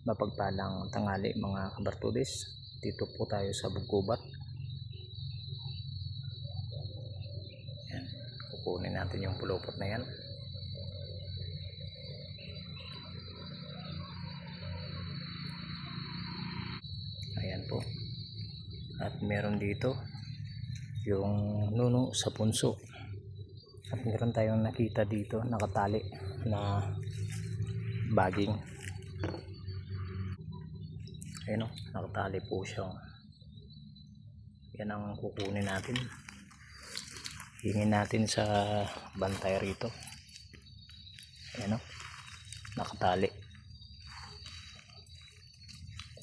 Mapagpalang tangali mga kabartudis. Dito po tayo sa Bugkubat. Yan. Kukunin natin yung pulupot na yan. Ayan po. At meron dito yung nuno sa punso. At meron tayong nakita dito nakatali na baging. Ayun o, nakatali po siya. oh. Yan ang kukunin natin. Hingin natin sa bantay rito. Ayan o, nakatali.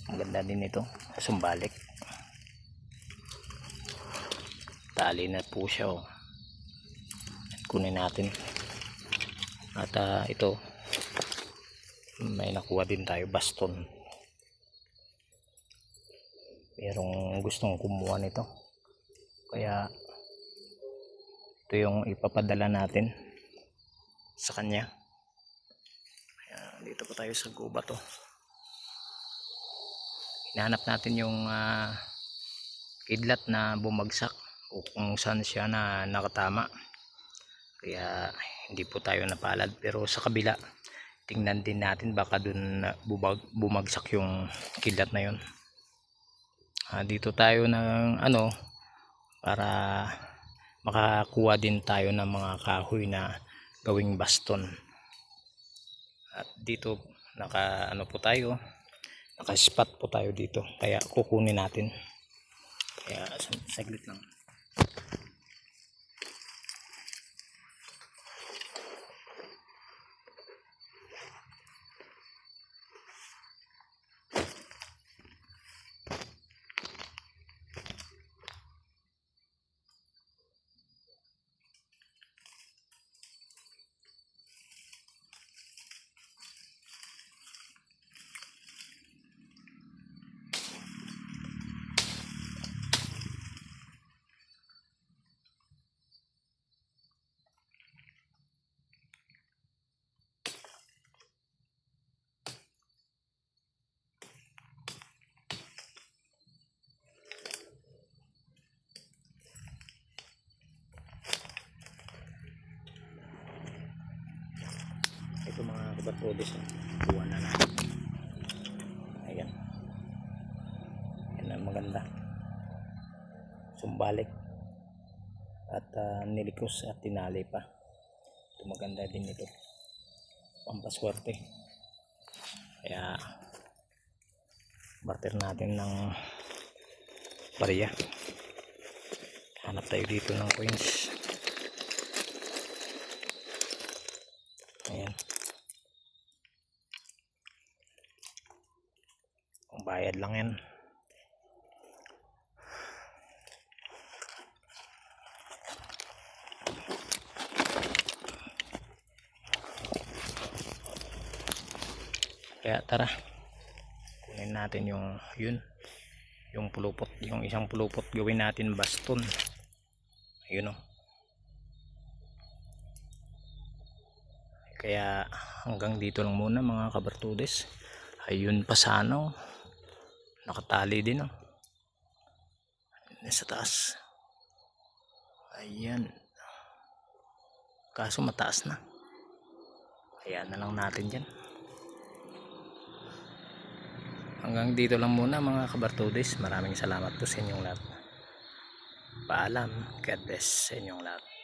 Ang din ito, sumbalik. Tali na po siya oh. Kunin natin. At ah, ito, may nakuha din tayo baston. Merong gustong kumuha nito. Kaya ito yung ipapadala natin sa kanya. Kaya dito po tayo sa gubat oh. Hinahanap natin yung ah, kidlat na bumagsak o kung saan siya na nakatama. Kaya hindi po tayo napalad pero sa kabila tingnan din natin baka dun bumagsak yung kidlat na yun. Ah, dito tayo ng ano para makakuha din tayo ng mga kahoy na gawing baston. At dito naka ano po tayo naka-spot po tayo dito kaya kukunin natin. Kaya sag- saglit lang. Ito mga kabatrodis. Kuha na natin. Ayan. Yan ang maganda. Sumbalik. At ah, nilikos at tinali pa. Ito maganda din ito. Pampaswerte. Kaya barter natin ng bariya. Hanap tayo dito ng coins. Ayan. Kung bayad lang yan. Kaya tara. Kunin natin yung yun. Yung pulupot. Yung isang pulupot gawin natin baston. Ayun o. Kaya hanggang dito lang muna mga kabartudes. Ayun pa sana oh. Nakatali din oh. Nasa taas. Ayan. Kaso mataas na. Ayan na lang natin dyan. Hanggang dito lang muna mga kabartudes. Maraming salamat po sa inyong lahat. Paalam. God bless sa inyong lahat.